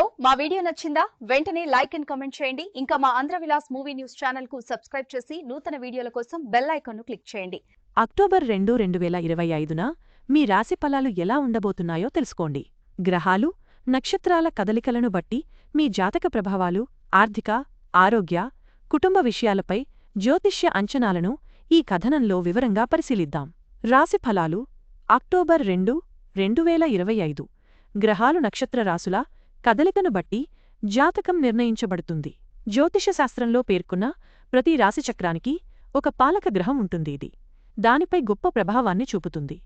So మా video నచ్చిందా? వెంటనే లైక్ అండ్ కమెంట్ చేయండి. ఇంకా మా ఆంధ్ర విలాస్ మూవీ న్యూస్ ఛానల్కు సబ్స్క్రైబ్ చేసి నూతన వీడియోల కోసం బెల్ ఐకాన్ను క్లిక్ చేయండి. అక్టోబర్ రెండు రెండు వేల ఇరవై ఐదున మీ రాశి ఫలాలు ఎలా ఉండబోతున్నాయో తెలుసుకోండి. గ్రహాలు నక్షత్రాల కదలికలను బట్టి మీ జాతక ప్రభావాలు ఆర్థిక ఆరోగ్య కుటుంబ విషయాలపై జ్యోతిష్య అంచనాలను ఈ కథనంలో వివరంగా పరిశీలిద్దాం. రాశి ఫలాలు అక్టోబర్ రెండు రెండు వేల ఇరవై ఐదు. గ్రహాలు నక్షత్ర రాసుల కదలికను బట్టి జాతకం నిర్ణయించబడుతుంది. జ్యోతిషశాస్త్రంలో పేర్కొన్న ప్రతి రాశిచక్రానికి ఒక పాలక గ్రహం ఉంటుంది ఇది. దానిపై గొప్ప ప్రభావాన్ని చూపుతుంది.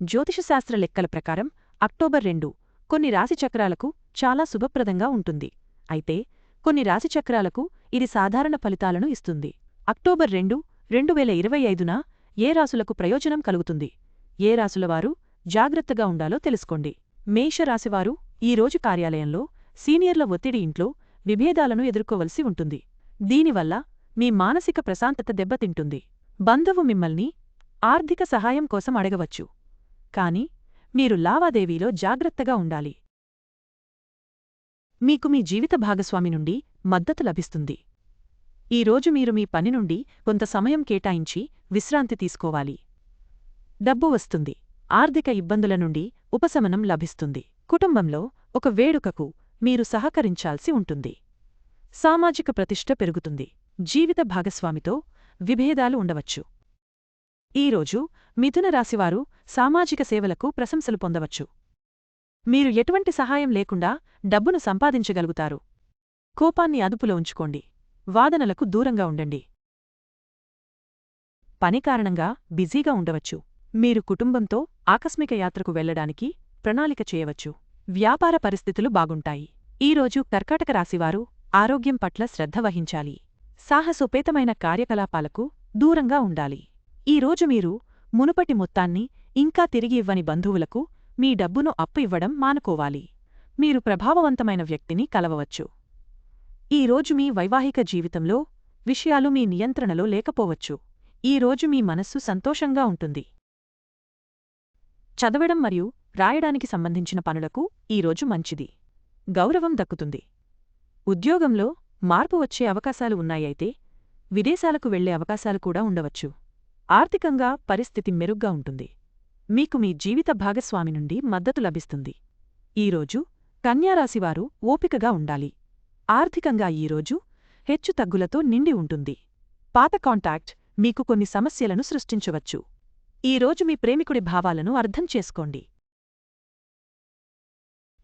జ్యోతిషశాస్త్ర లెక్కల ప్రకారం అక్టోబర్ రెండు కొన్ని రాశిచక్రాలకు చాలా శుభప్రదంగా ఉంటుంది. అయితే కొన్ని రాశిచక్రాలకు ఇది సాధారణ ఫలితాలను ఇస్తుంది. అక్టోబర్ రెండు రెండు వేల ఇరవై ఐదున ఏ రాసులకు ప్రయోజనం కలుగుతుంది? ఏ రాసులవారు జాగ్రత్తగా ఉండాలో తెలుసుకోండి. మేషరాశివారు ఈరోజు కార్యాలయంలో సీనియర్ల ఒత్తిడి ఇంట్లో విభేదాలను ఎదుర్కోవలసి ఉంటుంది. దీనివల్ల మీ మానసిక ప్రశాంతత దెబ్బతింటుంది. బంధువు మిమ్మల్ని ఆర్థిక సహాయం కోసం అడగవచ్చు. కాని మీరు లావాదేవీలో జాగ్రత్తగా ఉండాలి. మీకు మీ జీవిత భాగస్వామి నుండి మద్దతు లభిస్తుంది. ఈ రోజు మీరు మీ పని నుండి కొంత సమయం కేటాయించి విశ్రాంతి తీసుకోవాలి. డబ్బు వస్తుంది. ఆర్థిక ఇబ్బందుల నుండి ఉపశమనం లభిస్తుంది. కుటుంబంలో ఒక వేడుకకు మీరు సహకరించాల్సి ఉంటుంది. సామాజిక ప్రతిష్ట పెరుగుతుంది. జీవిత భాగస్వామితో విభేదాలు ఉండవచ్చు. ఈరోజు మిథున రాశివారు సామాజిక సేవలకు ప్రశంసలు పొందవచ్చు. మీరు ఎటువంటి సహాయం లేకుండా డబ్బును సంపాదించగలుగుతారు. కోపాన్ని అదుపులో ఉంచుకోండి. వాదనలకు దూరంగా ఉండండి. పని కారణంగా బిజీగా ఉండవచ్చు. మీరు కుటుంబంతో ఆకస్మిక యాత్రకు వెళ్ళడానికి ప్రణాళిక చేయవచ్చు. వ్యాపార పరిస్థితులు బాగుంటాయి. ఈరోజు కర్కాటక రాశివారు ఆరోగ్యం పట్ల శ్రద్ధ వహించాలి. సాహసోపేతమైన కార్యకలాపాలకు దూరంగా ఉండాలి. ఈరోజు మీరు మునుపటి మొత్తాన్ని ఇంకా తిరిగి ఇవ్వని బంధువులకు మీ డబ్బును అప్పు ఇవ్వడం మానుకోవాలి. మీరు ప్రభావవంతమైన వ్యక్తిని కలవవచ్చు. ఈరోజు మీ వైవాహిక జీవితంలో విషయాలు మీ నియంత్రణలో లేకపోవచ్చు. ఈరోజు మీ మనస్సు సంతోషంగా ఉంటుంది. చదవడం మరియు రాయడానికి సంబంధించిన పనులకు ఈరోజు మంచిది. గౌరవం దక్కుతుంది. ఉద్యోగంలో మార్పు వచ్చే అవకాశాలు ఉన్నాయైతే విదేశాలకు వెళ్ళే అవకాశాలు కూడా ఉండవచ్చు. ఆర్థికంగా పరిస్థితి మెరుగ్గా ఉంటుంది. మీకు మీ జీవిత భాగస్వామి నుండి మద్దతు లభిస్తుంది. ఈరోజు కన్యారాశివారు ఓపికగా ఉండాలి. ఆర్థికంగా ఈరోజు హెచ్చుతగ్గులతో నిండి ఉంటుంది. పాత కాంటాక్ట్ మీకు కొన్ని సమస్యలను సృష్టించవచ్చు. ఈరోజు మీ ప్రేమికుడి భావాలను అర్థం చేసుకోండి.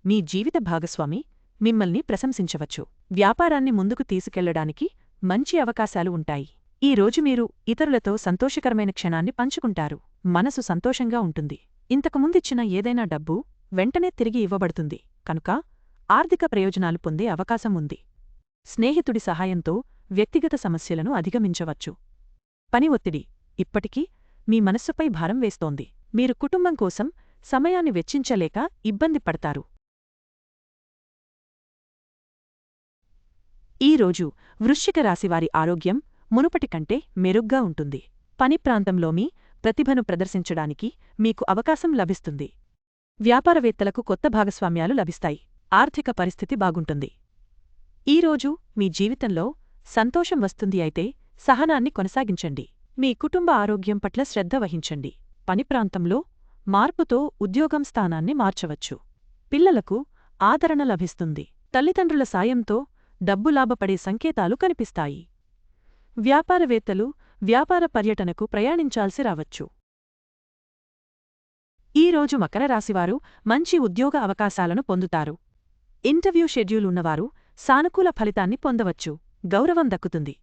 మీ జీవిత భాగస్వామి మిమ్మల్ని ప్రశంసించవచ్చు. వ్యాపారాన్ని ముందుకు తీసుకెళ్ళడానికి మంచి అవకాశాలు ఉంటాయి. ఈ రోజు మీరు ఇతరులతో సంతోషకరమైన క్షణాన్ని పంచుకుంటారు. మనసు సంతోషంగా ఉంటుంది. ఇంతకుముందిచ్చిన ఏదైనా డబ్బు వెంటనే తిరిగి ఇవ్వబడుతుంది. కనుక ఆర్థిక ప్రయోజనాలు పొందే అవకాశం ఉంది. స్నేహితుడి సహాయంతో వ్యక్తిగత సమస్యలను అధిగమించవచ్చు. పని ఒత్తిడి ఇప్పటికీ మీ మనస్సుపై భారం వేస్తోంది. మీరు కుటుంబం కోసం సమయాన్ని వెచ్చించలేక ఇబ్బంది పడతారు. ఈరోజు వృశ్చిక రాశివారి ఆరోగ్యం మునుపటి కంటే మెరుగ్గా ఉంటుంది. పని ప్రాంతంలో మీ ప్రతిభను ప్రదర్శించడానికి మీకు అవకాశం లభిస్తుంది. వ్యాపారవేత్తలకు కొత్త భాగస్వామ్యాలు లభిస్తాయి. ఆర్థిక పరిస్థితి బాగుంటుంది. ఈరోజు మీ జీవితంలో సంతోషం వస్తుంది అయితే సహనాన్ని కొనసాగించండి. మీ కుటుంబ ఆరోగ్యం పట్ల శ్రద్ధ వహించండి. పని ప్రాంతంలో మార్పుతో ఉద్యోగం స్థానాన్ని మార్చవచ్చు. పిల్లలకు ఆదరణ లభిస్తుంది. తల్లిదండ్రుల సాయంతో డబ్బు లాభపడే సంకేతాలు కనిపిస్తాయి. వ్యాపారవేత్తలు వ్యాపార పర్యటనకు ప్రయాణించాల్సి రావచ్చు. ఈరోజు మకర రాశివారు మంచి ఉద్యోగ అవకాశాలను పొందుతారు. ఇంటర్వ్యూ షెడ్యూల్ ఉన్నవారు సానుకూల ఫలితాన్ని పొందవచ్చు. గౌరవం దక్కుతుంది.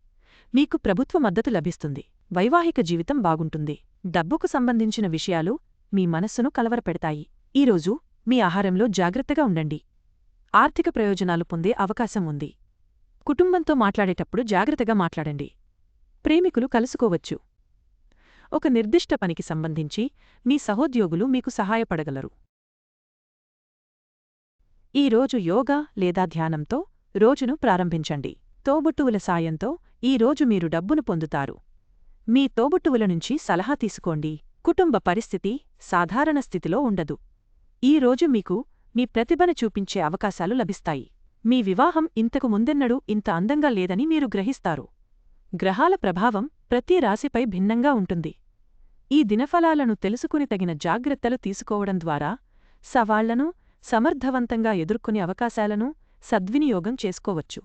మీకు ప్రభుత్వ మద్దతు లభిస్తుంది. వైవాహిక జీవితం బాగుంటుంది. డబ్బుకు సంబంధించిన విషయాలు మీ మనస్సును కలవరపెడతాయి. ఈరోజు మీ ఆహారంలో జాగ్రత్తగా ఉండండి. ఆర్థిక ప్రయోజనాలు పొందే అవకాశం ఉంది. కుటుంబంతో మాట్లాడేటప్పుడు జాగ్రత్తగా మాట్లాడండి. ప్రేమికులు కలుసుకోవచ్చు. ఒక నిర్దిష్ట పనికి సంబంధించి మీ సహోద్యోగులు మీకు సహాయపడగలరు. ఈరోజు యోగా లేదా ధ్యానంతో రోజును ప్రారంభించండి. తోబుట్టువుల సాయంతో ఈరోజు మీరు డబ్బును పొందుతారు. మీ తోబుట్టువుల నుంచి సలహా తీసుకోండి. కుటుంబ పరిస్థితి సాధారణ స్థితిలో ఉండదు. ఈ రోజు మీకు మీ ప్రతిభను చూపించే అవకాశాలు లభిస్తాయి. మీ వివాహం ఇంతకు ముందెన్నడూ ఇంత అందంగా లేదని మీరు గ్రహిస్తారు. గ్రహాల ప్రభావం ప్రతి రాశిపై భిన్నంగా ఉంటుంది. ఈ దినఫలాలను తెలుసుకుని తగిన జాగ్రత్తలు తీసుకోవడం ద్వారా సవాళ్ళను సమర్థవంతంగా ఎదుర్కొనే అవకాశాలను సద్వినియోగం చేసుకోవచ్చు.